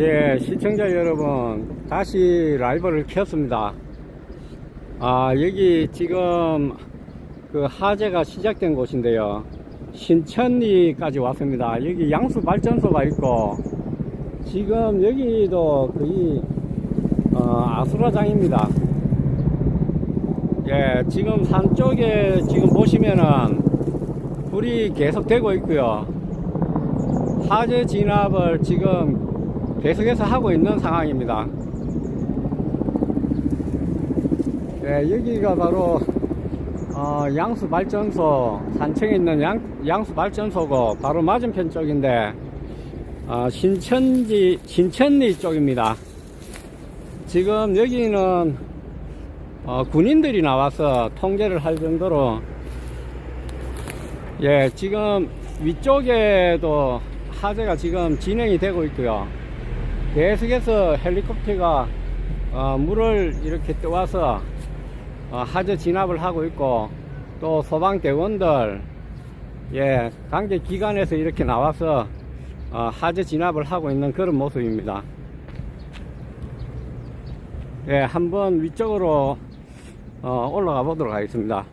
예, 시청자 여러분, 다시 라이브를 켰습니다. 아, 여기 지금 그 화재가 시작된 곳인데요. 신천리까지 왔습니다. 여기 양수 발전소가 있고, 지금 여기도 거의, 어, 아수라장입니다. 예, 지금 산 쪽에 지금 보시면은 불이 계속 되고 있고요. 화재 진압을 지금 계속해서 하고 있는 상황입니다. 네, 여기가 바로 어, 양수 발전소 산청에 있는 양, 양수 발전소고 바로 맞은편 쪽인데 어, 신천지 신천리 쪽입니다. 지금 여기는 어, 군인들이 나와서 통제를 할 정도로 예 지금 위쪽에도 화재가 지금 진행이 되고 있고요. 계속해서 헬리콥터가 어, 물을 이렇게 떠와서 어, 화재 진압을 하고 있고 또 소방대원들 예 관계 기관에서 이렇게 나와서 어, 화재 진압을 하고 있는 그런 모습입니다. 예 한번 위쪽으로 어, 올라가 보도록 하겠습니다.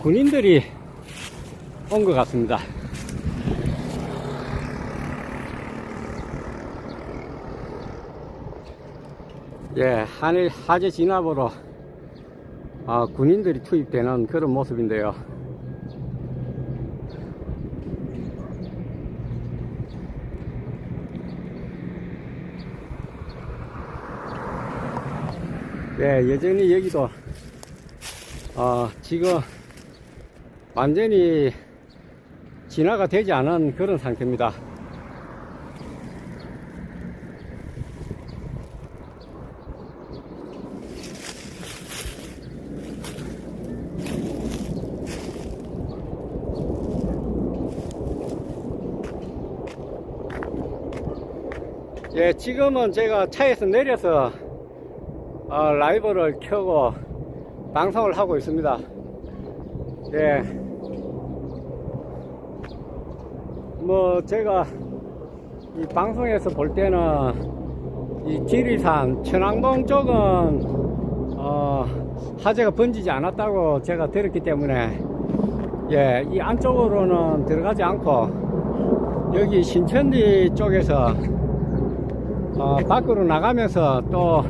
군인들이 온 것 같습니다. 예, 한일 화재 진압으로 아, 군인들이 투입되는 그런 모습인데요. 예, 여전히 여기도 어, 지금 완전히 진화가 되지 않은 그런 상태입니다. 예, 지금은 제가 차에서 내려서 어, 라이브를 켜고 방송을 하고 있습니다. 예. 뭐, 제가 이 방송에서 볼 때는 이 지리산, 천왕봉 쪽은, 어, 화재가 번지지 않았다고 제가 들었기 때문에, 예, 이 안쪽으로는 들어가지 않고, 여기 신천리 쪽에서, 어, 밖으로 나가면서 또,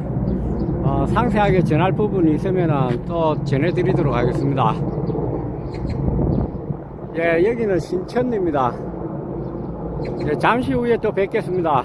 어, 상세하게 전할 부분이 있으면 또 전해드리도록 하겠습니다. 예, 여기는 신천리입니다. 예, 잠시 후에 또 뵙겠습니다.